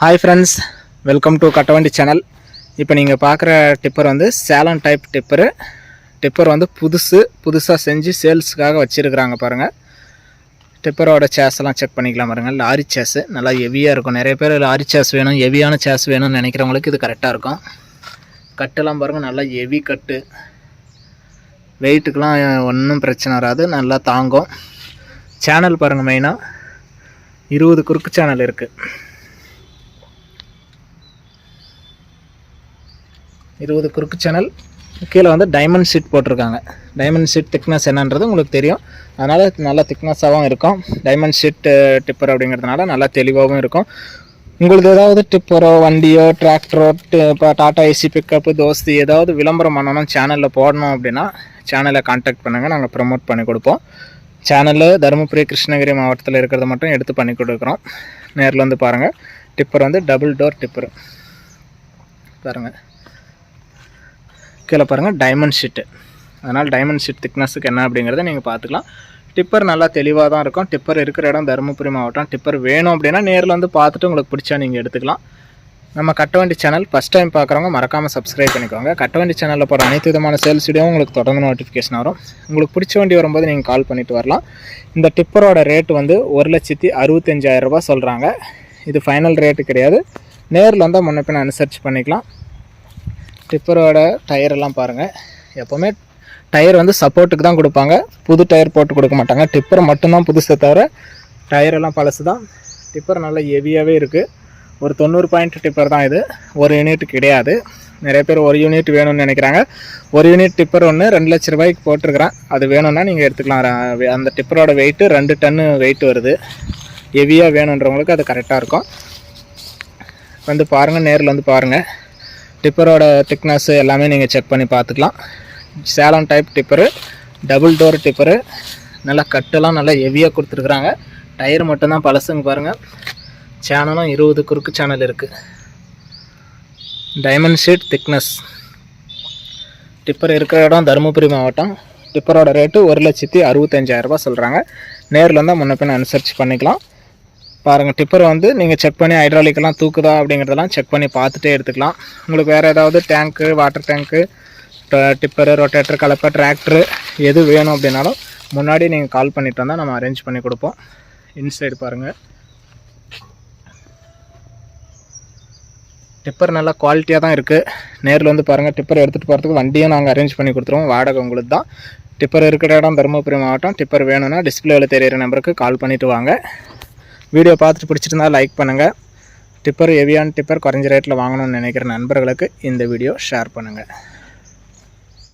Hi friends welcome to Kattavandi channel இப்போ நீங்கள் பார்க்குற டிப்பர் வந்து சேலம் டைப் டிப்பரு டிப்பர் வந்து புதுசு புதுசாக செஞ்சு சேல்ஸுக்காக வச்சுருக்குறாங்க பாருங்கள் டிப்பரோட சேஸ்லாம் செக் பண்ணிக்கலாம் பாருங்கள் லாரி சேஸு நல்லா ஹெவியாக இருக்கும். நிறைய பேர் லாரி சேஸ் வேணும் ஹெவியான சேஸ் வேணும்னு நினைக்கிறவங்களுக்கு இது கரெக்டாக இருக்கும். கட்டெல்லாம் பாருங்கள் நல்லா ஹெவி கட்டு வெயிட்டுக்கெலாம் ஒன்றும் பிரச்சனை வராது நல்லா தாங்கும். சேனல் பாருங்கள் மெயினாக இருபது குறுக்கு சேனல் இருக்குது இருபது குறுக்கு சேனல் கீழே வந்து டைமண்ட் ஷீட் போட்டிருக்காங்க. டைமண்ட் ஷீட் திக்னஸ் என்னன்றது உங்களுக்கு தெரியும். அதனால் நல்லா திக்னஸாகவும் இருக்கும். டைமண்ட் ஷீட் டிப்பர் அப்படிங்கிறதுனால நல்லா தெளிவாகவும் இருக்கும். உங்களுக்கு ஏதாவது டிப்பரோ வண்டியோ டிராக்டரோ இப்போ டாட்டா ஏசி பிக்கப்பு தோஸ்தி ஏதாவது விளம்பரம் பண்ணணும் சேனலில் போடணும் அப்படின்னா சேனலை காண்டாக்ட் பண்ணுங்கள் நாங்கள் ப்ரமோட் பண்ணி கொடுப்போம். சேனலில் தருமபுரி கிருஷ்ணகிரி மாவட்டத்தில் இருக்கிறத மட்டும் எடுத்து பண்ணி கொடுக்குறோம். நேரில் வந்து பாருங்கள் டிப்பர் வந்து டபுள் டோர் டிப்பர் பாருங்கள் கீழே பாருங்கள் டைமண்ட் ஷீட்டு அதனால் டைமண்ட் ஷீட் திக்னஸுக்கு என்ன அப்படிங்கிறத நீங்கள் பார்த்துக்கலாம். டிப்பர் நல்லா தெளிவாக தான் இருக்கும். டிப்பர் இருக்கிற இடம் தருமபுரி மாவட்டம். டிப்பர் வேணும் அப்படின்னா நேரில் வந்து பார்த்துட்டு உங்களுக்கு பிடிச்சா நீங்கள் எடுத்துக்கலாம். நம்ம கட்டவண்டி சேனல் ஃபஸ்ட் டைம் பார்க்குறவங்க மறக்காமல் சப்ஸ்கிரைப் பண்ணிக்கோங்க. கட்டவண்டி சேனலில் போகிற அனைத்து விதமான சேல்ஸ் வீடியோ உங்களுக்கு தொடர்ந்து நோட்டிஃபிகேஷன் வரும். உங்களுக்கு பிடிச்ச வண்டி வரும்போது நீங்கள் கால் பண்ணிட்டு வரலாம். இந்த டிப்பரோட ரேட் வந்து ஒரு லட்சத்தி அறுபத்தஞ்சாயிரம் சொல்கிறாங்க இது ஃபைனல் ரேட்டு கிடையாது. நேரில் வந்தால் முன்ன பின்ன அனுசரித்து பண்ணிக்கலாம். டிப்பரோட டயரெல்லாம் பாருங்கள் எப்போவுமே டயர் வந்து சப்போர்ட்டுக்கு தான் கொடுப்பாங்க. புது டயர் போட்டு கொடுக்க மாட்டாங்க. டிப்பர் மட்டும்தான் புதுசை தவிர டயர் எல்லாம் பழசு தான் டிப்பர் நல்லா ஹெவியாகவே இருக்குது ஒரு தொண்ணூறு பாயிண்ட் டிப்பர் தான் இது. ஒரு யூனிட் கிடையாது. நிறைய பேர் ஒரு யூனிட் வேணும்னு நினைக்கிறாங்க. ஒரு யூனிட் டிப்பர் ஒன்று ரெண்டு லட்ச ரூபாய்க்கு போட்டிருக்கிறேன். அது வேணும்னா நீங்கள் எடுத்துக்கலாம். அந்த டிப்பரோட வெயிட்டு ரெண்டு டன்னு வெயிட் வருது. ஹெவியாக வேணுன்றவங்களுக்கு அது கரெக்டாக இருக்கும். வந்து பாருங்கள் நேரில் வந்து பாருங்கள் டிப்பரோட திக்னஸ்ஸு எல்லாமே நீங்கள் செக் பண்ணி பார்த்துக்கலாம். Salem type tipper double door tipper நல்லா கட்டெல்லாம் நல்லா ஹெவியாக கொடுத்துருக்குறாங்க. டயர் மட்டும்தான் பழசுங்க பாருங்கள் சேனலும் இருபது குறுக்கு சேனல் இருக்குது டைமண்ட் ஷீட் திக்னஸ் டிப்பர் இருக்கிற இடம் தருமபுரி மாவட்டம். டிப்பரோட ரேட்டு ஒரு லட்சத்தி அறுபத்தஞ்சாயிரரூபா சொல்கிறாங்க நேரில் வந்தால் முன்ன பின்ன அனுசரித்து பண்ணிக்கலாம். பாருங்கள் டிப்பர் வந்து நீங்கள் செக் பண்ணி ஹைட்ராலிக்கெல்லாம் தூக்குதா அப்படிங்கிறதெல்லாம் செக் பண்ணி பார்த்துட்டே எடுத்துக்கலாம். உங்களுக்கு வேறு ஏதாவது tank water tank tipper rotator கலப்பை டிராக்டரு எது வேணும் அப்படின்னாலும் முன்னாடி நீங்கள் கால் பண்ணிட்டு வந்தால் நம்ம அரேஞ்ச் பண்ணி கொடுப்போம். இன்சைடு பாருங்கள் டிப்பர் நல்லா குவாலிட்டியாக தான் இருக்குது நேரில் வந்து பாருங்கள் டிப்பர் எடுத்துகிட்டு போகிறதுக்கு வண்டியும் நாங்கள் அரேஞ்ச் பண்ணி கொடுத்துருவோம். வாடகை உங்களுக்கு தான். டிப்பர் இருக்கிற இடம் தருமபுரி மாவட்டம். டிப்பர் வேணும்னா டிஸ்பிளேவில் தெரியிற நம்பருக்கு கால் பண்ணிவிட்டு வாங்க. வீடியோ பார்த்துட்டு பிடிச்சிருந்தால் லைக் பண்ணுங்கள் டிப்பர் ஹெவியான டிப்பர் குறைஞ்ச ரேட்டில் வாங்கணும்னு நினைக்கிற நண்பர்களுக்கு இந்த வீடியோ ஷேர் பண்ணுங்கள்